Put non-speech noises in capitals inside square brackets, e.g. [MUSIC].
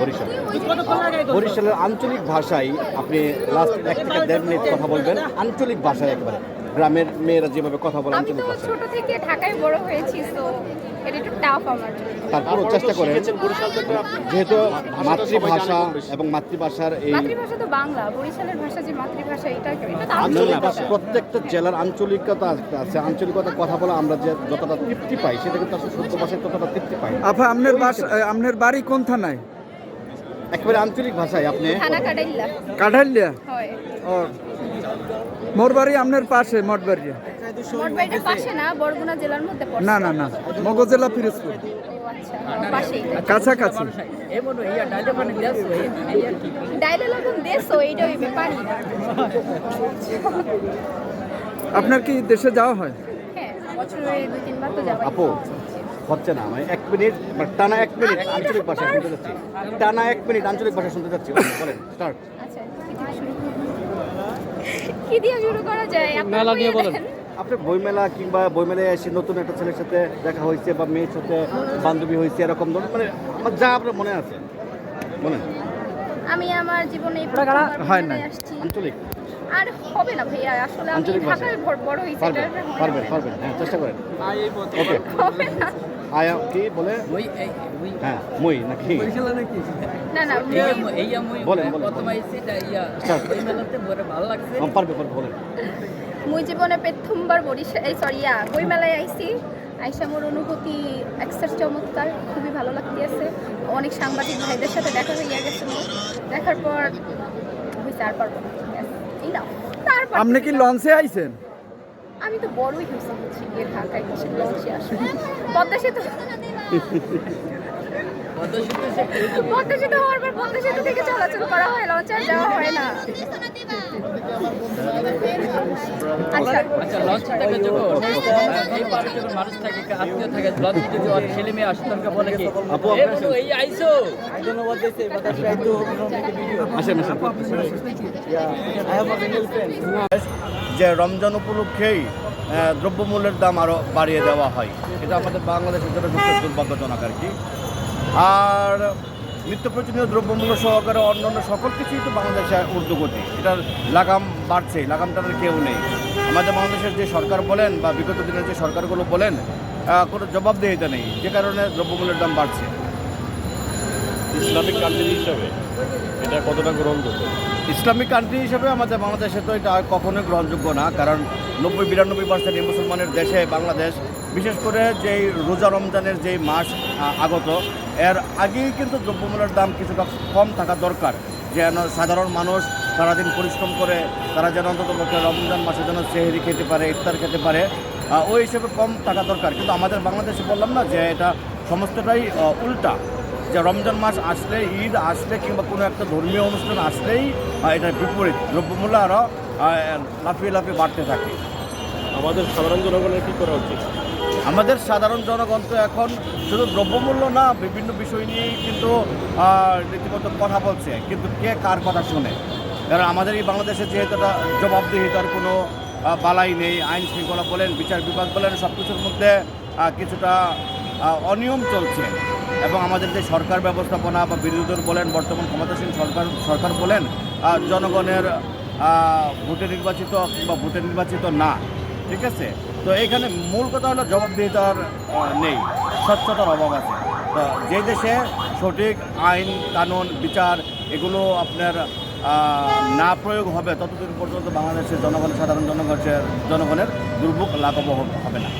বরিশাল। বরিশালের আঞ্চলিক ভাষায় আপনি লাস্ট এক থেকে দেড় মিনিট কথা বলবেন। আঞ্চলিক ভাষায় একেবারে। গ্রামের মেয়েরা যেভাবে কথা বলে আঞ্চলিক ভাষায়। ছোট থেকে ঢাকায় বড় হয়েছি তো এটা একটু টাফ আমার। জন্য তারপরও চেষ্টা করেন। যেহেতু মাতৃভাষা এবং মাতৃভাষার এই মাতৃভাষা তো বাংলা বরিশালের ভাষা যে মাতৃভাষা এটা এটা তো আঞ্চলিক আঞ্চলিক ভাষা। প্রত্যেকটা জেলার আঞ্চলিকতা আছে। আঞ্চলিকতা কথা বলে আমরা যে যতটা তৃপ্তি পাই সেটা কিন্তু আসলে শুদ্ধ ভাষায় ততটা তৃপ্তি পাই আপনার বাসা আপনার বাড়ি কোন থানায়? একেবারে আঞ্চলিক ভাষায় আপনি? হয়। ও। মোর বাড়ি আপনার পাশে পাশে না বরগুনা জেলার মধ্যে পড়ছে। না না না। মগজেলা পিরোজপুর ও আচ্ছা। কাছাকাছি। আপনার কি দেশে যাওয়া হয়? হ্যাঁ আপু হচ্ছে না মানে এক মিনিট মানে টানা এক মিনিট আঞ্চলিক ভাষা শুনতে যাচ্ছি টানা এক মিনিট আঞ্চলিক ভাষা শুনতে যাচ্ছি বলেন স্টার্ট আচ্ছা কি দিয়ে শুরু করব? কি দিয়ে শুরু করা যায়? মেলা দিয়ে বলেন। আপনি বইমেলা কিংবা বইমেলায় এসে নতুন একটা ছেলের সাথে দেখা হয়েছে বা মেয়ের সাথে বান্ধবী হয়েছে এরকম ধরনের মানে আমার যা আপনার মনে আছে বলেন। আমি আমার জীবনে হয় না। আঞ্চলিক। আর হবে না ভাইয়া আসলে আমি ঢাকায় বড়- বড় হয়েছি পারবেন পারবেন হ্যাঁ চেষ্টা করেন। ওকে। [LAUGHS] হবে না। আয়া কি বলে? হ্যাঁ মই নাকি? না না বলেন বলেন Start. হ্যাঁ, পারবে পারবে বলেন। মুই জীবনে প্রথমবার বরিশাল এই সরি ইয়া বইমেলায় আইছি। আইসা মোর অনুভূতি এক্সার চমৎকার খুবই ভালো লাগতেছে। অনেক সাংবাদিক ভাইদের সাথে দেখা হয়ে গেছে দেখার পর হয়েছে আর পারব না। আপনি কি লঞ্চে আইছেন? আমি তো বড়ই হয়েছি হচ্ছি গিয়ে ঢাকায় লঞ্চে আসব। পদ্মা সেতু পদ্মা সেতু হওয়ার পর পদ্মা সেতু থেকে চলাচল করা হয় লঞ্চে আর যাওয়া হয় না। আচ্ছা। আচ্ছা লঞ্চ থাকে যখন এই পারে যখন মানুষ থাকে আত্মীয় থাকে লঞ্চ যদি ওর ছেলে মেয়ে আসে তখন বলে কি আপু, এ বন্ধু, এই আইসো। আসেন আসেন। যে রমজান উপলক্ষেই দ্রব্যমূল্যের দাম আরও বাড়িয়ে দেওয়া হয়। এটা আমাদের বাংলাদেশের জন্য দুর্ভাগ্যজনক আর কি। আর নিত্য প্রয়োজনীয় দ্রব্যমূল্য সহকারে অন্য অন্য সকল কিছুই তো বাংলাদেশে ঊর্ধ্বগতি। এটার লাগাম বাড়ছে লাগাম তাদের কেউ নেই। আমাদের বাংলাদেশের যে সরকার বলেন বা বিগত দিনের যে সরকারগুলো বলেন কোনো জবাবদিহিতা নেই। যে কারণে দ্রব্যমূল্যের দাম বাড়ছে। ইসলামিক কান্ট্রি হিসাবে। এটা কতটা গ্রহণযোগ্য? ইসলামিক কান্ট্রি হিসেবে আমাদের বাংলাদেশে তো এটা কখনোই গ্রহণযোগ্য না, কারণ নব্বই বিরানব্বই পার্সেন্ট মুসলমানের দেশে বাংলাদেশ। বিশেষ করে যেই রোজা রমজানের যেই মাস আগত, এর আগেই কিন্তু দ্রব্যমূল্যের দাম কিছুটা কম থাকা দরকার। যেন সাধারণ মানুষ সারাদিন পরিশ্রম করে, তারা যেন অন্তত রমজান মাসে যেন সেহেরি খেতে পারে, ইফতার খেতে পারে ওই হিসেবে কম থাকা দরকার। কিন্তু আমাদের বাংলাদেশে বললাম না যে এটা সমস্তটাই উল্টা। যে রমজান মাস আসলে ঈদ আসলে কিংবা কোনো একটা ধর্মীয় অনুষ্ঠান আসলেই এটার বিপরীত। দ্রব্যমূল্য আরও লাফিয়ে লাফিয়ে বাড়তে থাকে। আমাদের সাধারণ জনগণের কি করা উচিত? আমাদের সাধারণ জনগণ তো এখন শুধু দ্রব্যমূল্য না বিভিন্ন বিষয় নিয়েই কিন্তু রীতিমতো কথা বলছে। কিন্তু কে কার কথা শুনে? কারণ আমাদের এই বাংলাদেশে যেহেতু একটা জবাবদিহিতার কোনো বালাই নেই আইন শৃঙ্খলা বলেন বিচার বিভাগ বলেন সব কিছুর মধ্যে কিছুটা অনিয়ম চলছে। এবং আমাদের যে সরকার ব্যবস্থাপনা বা বিরোধী দল বলেন, বর্তমান ক্ষমতাসীন সরকার সরকার বলেন জনগণের ভোটে নির্বাচিত কিংবা ভোটে নির্বাচিত না। ঠিক আছে? তো এখানে মূল কথা হলো জবাবদিহিতার নেই, স্বচ্ছতার অভাব আছে। তো যে দেশে সঠিক আইন, কানুন, বিচার এগুলো আপনার না প্রয়োগ হবে, ততদিন পর্যন্ত বাংলাদেশের জনগণ, সাধারণ জনগণের জনগণের দুর্ভোগ লাঘব হবে না।